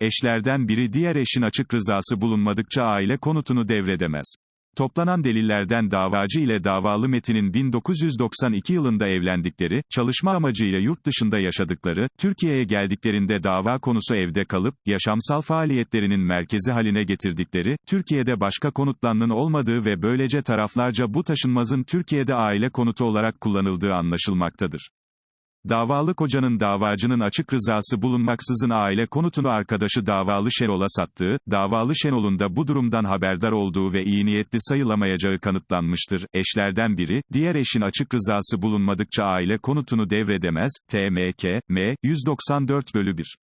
Eşlerden biri diğer eşin açık rızası bulunmadıkça aile konutunu devredemez. Toplanan delillerden davacı ile davalı Metin'in 1992 yılında evlendikleri, çalışma amacıyla yurt dışında yaşadıkları, Türkiye'ye geldiklerinde dava konusu evde kalıp, yaşamsal faaliyetlerinin merkezi haline getirdikleri, Türkiye'de başka konutlarının olmadığı ve böylece taraflarca bu taşınmazın Türkiye'de aile konutu olarak kullanıldığı anlaşılmaktadır. Davalı kocanın davacının açık rızası bulunmaksızın aile konutunu arkadaşı davalı Şenol'a sattığı, davalı Şenol'un da bu durumdan haberdar olduğu ve iyi niyetli sayılamayacağı kanıtlanmıştır. Eşlerden biri, diğer eşin açık rızası bulunmadıkça aile konutunu devredemez, TMK, M, 194 bölü 1.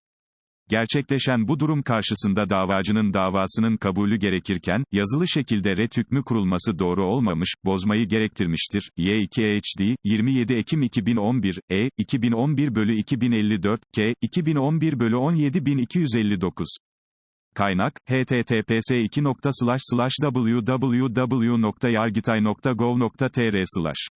Gerçekleşen bu durum karşısında davacının davasının kabulü gerekirken, yazılı şekilde ret hükmü kurulması doğru olmamış, bozmayı gerektirmiştir. Y2 HD, 27 Ekim 2011, E, 2011 bölü 2054, K, 2011 bölü 17259. Kaynak, https www.yargitay.gov.tr